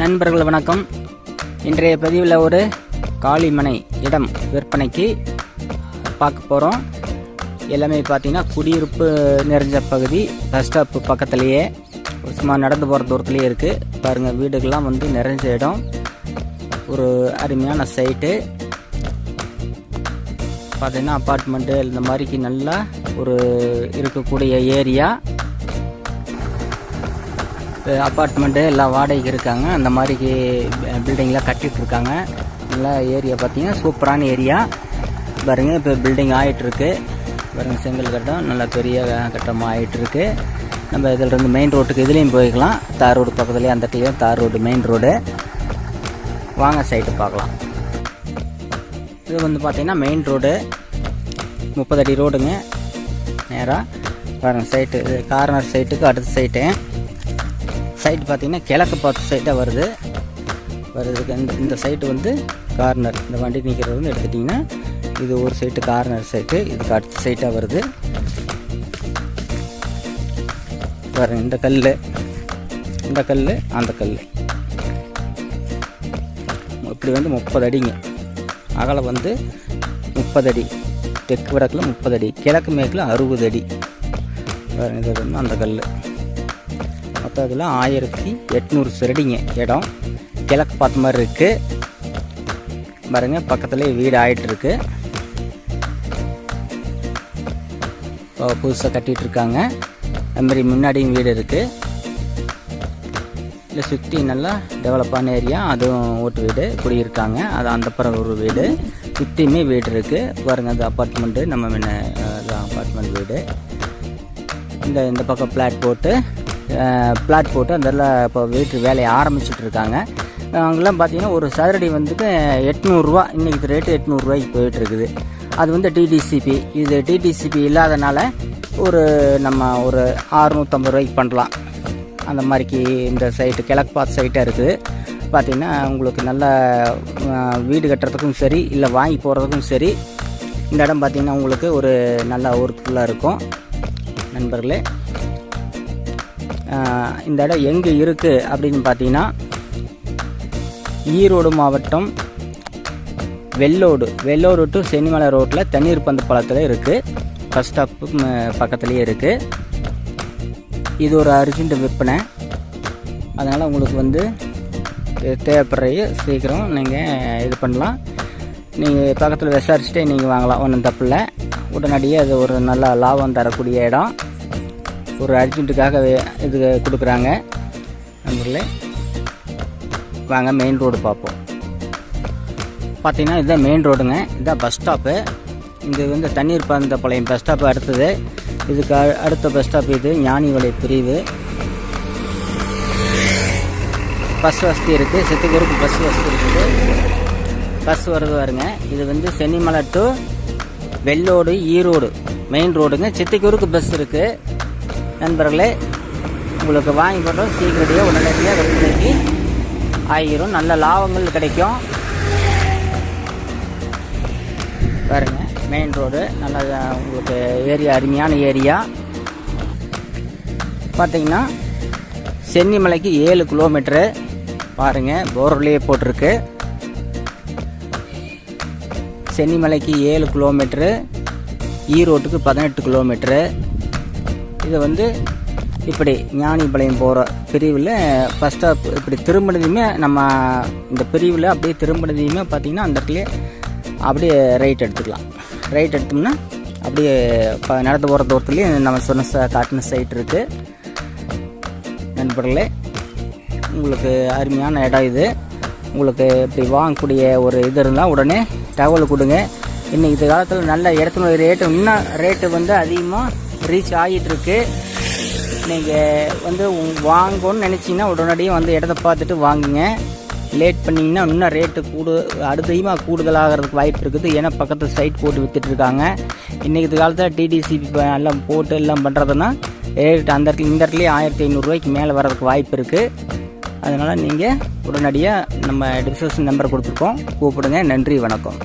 நண்பர்கள் வணக்கம். இன்றைய பதிவில் ஒரு காளிமனை இடம் விற்பனைக்கு பார்க்க போகிறோம் எல்லாமே பார்த்தீங்கன்னா குடியிருப்பு நிறைஞ்ச பகுதி. பஸ் ஸ்டாப் பக்கத்துலேயே சும்மா நடந்து போகிற தூரத்துலேயே இருக்குது பாருங்கள் வீடுகள்லாம் வந்து நிறைஞ்ச இடம். ஒரு அருமையான சைட்டு பார்த்தீங்கன்னா அப்பார்ட்மெண்ட்டு இந்த மாதிரிக்கு நல்லா ஒரு இருக்கக்கூடிய ஏரியா அப்பார்ட்மெண்ட்டு எல்லாம் வாடகைக்கு இருக்காங்க. அந்த மாதிரிக்கு பில்டிங்லாம் கட்டிட்டு இருக்காங்க. நல்லா ஏரியா பார்த்தீங்கன்னா சூப்பரான ஏரியா பாருங்க இப்போ பில்டிங் ஆகிட்டுருக்கு பாருங்கள் செங்கல் கட்டம் நல்லா பெரிய கட்டமாக ஆகிட்டுருக்கு நம்ம இதில் இருந்து மெயின் ரோட்டுக்கு இதுலேயும் போய்க்கலாம். தார் ரோடு பக்கத்துலேயே அந்த இடத்துலையும் தார் ரோடு மெயின் ரோடு வாங்க சைட்டு பார்க்கலாம். இது வந்து பார்த்திங்கன்னா மெயின் ரோடு முப்பது அடி ரோடுங்க நேராக பாருங்கள் சைட்டு இது கார்னர் சைட்டுக்கு அடுத்த சைட்டு சைட் பார்த்தீங்கன்னா கிழக்கு பார்த்த சைட்டாக வருது. வருதுக்கு இந்த இந்த சைட்டு வந்து கார்னர் இந்த வண்டி நிற்கிறது வந்து எடுத்துட்டிங்கன்னா இது ஒரு சைட்டு கார்னர் சைட்டு இதுக்கு அடுத்த சைட்டாக வருது. பாருங்க இந்த கல் இந்த கல் அந்த கல் இப்படி வந்து முப்பது அடிங்க. அகலம் வந்து முப்பது அடி. தெற்கு வடக்கில் முப்பது அடி. கிழக்கு மேற்கில் அறுபது அடி. வேறு இது வந்து அந்த கல் மொத்தம் ஆயிரத்தி எட்நூறு சரடிங்க இடம். கிழக்கு பார்த்த மாதிரி இருக்குது பாருங்க பக்கத்துலேயே வீடு ஆயிட்டுருக்கு. புதுசாக கட்டிகிட்ருக்காங்க இருக்காங்க முன்னாடியும் வீடு இருக்குது இல்லை சுற்றி நல்லா டெவலப்பான ஏரியா அதுவும் ஓட்டு வீடு குடியிருக்காங்க. அது அந்த பிறகு ஒரு வீடு. சுற்றியுமே வீடு இருக்குது பாருங்கள் அது அப்பார்ட்மெண்ட்டு நம்ம முன்ன அப்பார்ட்மெண்ட் வீடு. இந்த இந்த பக்கம் பிளாட் போட்டு பிளாட் போட்டு அந்த இப்போ வீட்டு வேலையை ஆரம்பிச்சுட்டு இருக்காங்க அங்கெல்லாம் பார்த்தீங்கன்னா ஒரு சதுரடி வந்துட்டு எட்நூறுரூவா இன்றைக்கி ரேட்டு எட்நூறுரூவாய்க்கு போயிட்டுருக்குது அது வந்து டிடிசிபி இது டிடிசிபி இல்லாதனால ஒரு நம்ம ஒரு அறுநூற்றம்பது ரூபாய்க்கு பண்ணலாம். அந்த மாதிரிக்கு இந்த சைட்டு கிழக்கு பாத் சைட்டாக இருக்குது. பார்த்திங்கன்னா உங்களுக்கு நல்ல வீடு கட்டுறதுக்கும் சரி இல்லை வாங்கி போகிறதுக்கும் சரி இந்த இடம் பார்த்திங்கன்னா உங்களுக்கு ஒரு நல்ல ஒர்க்ஃபுல்லாக இருக்கும். நண்பர்களே இந்த இடம் எங்கே இருக்குது அப்படின்னு பார்த்தீங்கன்னா ஈரோடு மாவட்டம் வெள்ளோடு. வெள்ளோடு டு சென்னிமலை ரோட்டில் தண்ணீர் பந்து பழத்தில் இருக்குது பஸ் ஸ்டாப்பு பக்கத்துலேயே இருக்குது இது ஒரு அர்ஜென்ட் விற்பனை. அதனால் உங்களுக்கு வந்து தேவைப்படுறைய சீக்கிரம் நீங்கள் இது பண்ணலாம். நீங்கள் பக்கத்தில் விசாரிச்சுட்டே நீங்கள் வாங்கலாம் ஒன்றும் தப்பில்லை உடனடியே அது ஒரு நல்ல லாபம் தரக்கூடிய இடம். ஒரு அர்ஜென்ட்டுக்காக இது கொடுக்குறாங்க. நம்பரில் வாங்க மெயின் ரோடு பார்ப்போம். பார்த்தீங்கன்னா இதுதான் மெயின் ரோடுங்க இதுதான் பஸ் ஸ்டாப்பு இங்கே வந்து தண்ணீர் பந்த பாளையம் பஸ் ஸ்டாப்பு அடுத்தது. இதுக்கு அடுத்த பஸ் ஸ்டாப் இது ஞானிவலை பிரிவு. பஸ் வசதி இருக்குது சித்துக்கூருக்கு பஸ் வசதி இருக்குது. பஸ் வருது வருங்க இது வந்து சென்னிமலை டு வெள்ளோடு ஈரோடு மெயின் ரோடுங்க சித்திக்கூருக்கு பஸ் இருக்குது நண்பர்களே உங்களுக்கு வாங்கி போட்டோம். சீக்கிரடியாக உடனடியாக விற்பனைக்கு ஆகிரும். நல்ல லாபங்கள் கிடைக்கும். பாருங்கள் மெயின் ரோடு நல்லா உங்களுக்கு ஏரியா அருமையான ஏரியா. பார்த்தீங்கன்னா சென்னிமலைக்கு ஏழு கிலோமீட்டரு பாருங்கள் போர்லேயே போட்டிருக்கு. சென்னிமலைக்கு ஏழு கிலோமீட்ரு ஈரோட்டுக்கு பதினெட்டு கிலோமீட்ரு இது வந்து இப்படி ஞானிபாளையம் போகிற பிரிவில் ஃபஸ்ட் ஸ்டாப் இப்படி திரும்பினதையுமே நம்ம இந்த பிரிவில் அப்படியே திரும்பினதையுமே பார்த்திங்கன்னா அந்த இடத்துலையே அப்படியே ரைட் எடுத்துக்கலாம். ரைட் எடுத்தோம்னா அப்படியே இப்போ நடந்து போகிற தூரத்துலேயும் நம்ம சொன்ன காட்டின சைட் இருக்குது நண்பர்களே உங்களுக்கு அருமையான இடம் இது. உங்களுக்கு இப்படி வாங்கக்கூடிய ஒரு இது இருந்தால் உடனே தகவல் கொடுங்க. இன்னைக்கு காலத்தில் நல்ல இடத்துல ரேட்டு இன்னும் ரேட்டு வந்து அதிகமாக ரீச் ஆகிட்டுருக்கு. நீங்கள் வந்து வாங்கணும்னு நினச்சிங்கன்னா உடனடியாக வந்து இடத்த பார்த்துட்டு வாங்குங்க. லேட் பண்ணிங்கன்னா இன்னும் ரேட்டு கூடு அடுத்ததிகமாக கூடுதலாகிறதுக்கு வாய்ப்பு இருக்குது. ஏன்னா பக்கத்தில் சைட் போட்டு விற்றுட்ருக்காங்க இன்றைக்கி காலத்தில் டிடிசிபி எல்லாம் போட்டு எல்லாம் பண்ணுறதுன்னா ரேட் அந்த இடத்துல இந்த இடத்துலையே ஆயிரத்தி ஐநூறுரூவாய்க்கு மேலே வர்றதுக்கு வாய்ப்பு இருக்குது அதனால் நீங்கள் உடனடியாக நம்ம டிஸ்கஷன் நம்பர் கொடுத்துருக்கோம். கூப்பிடுங்க. நன்றி. வணக்கம்.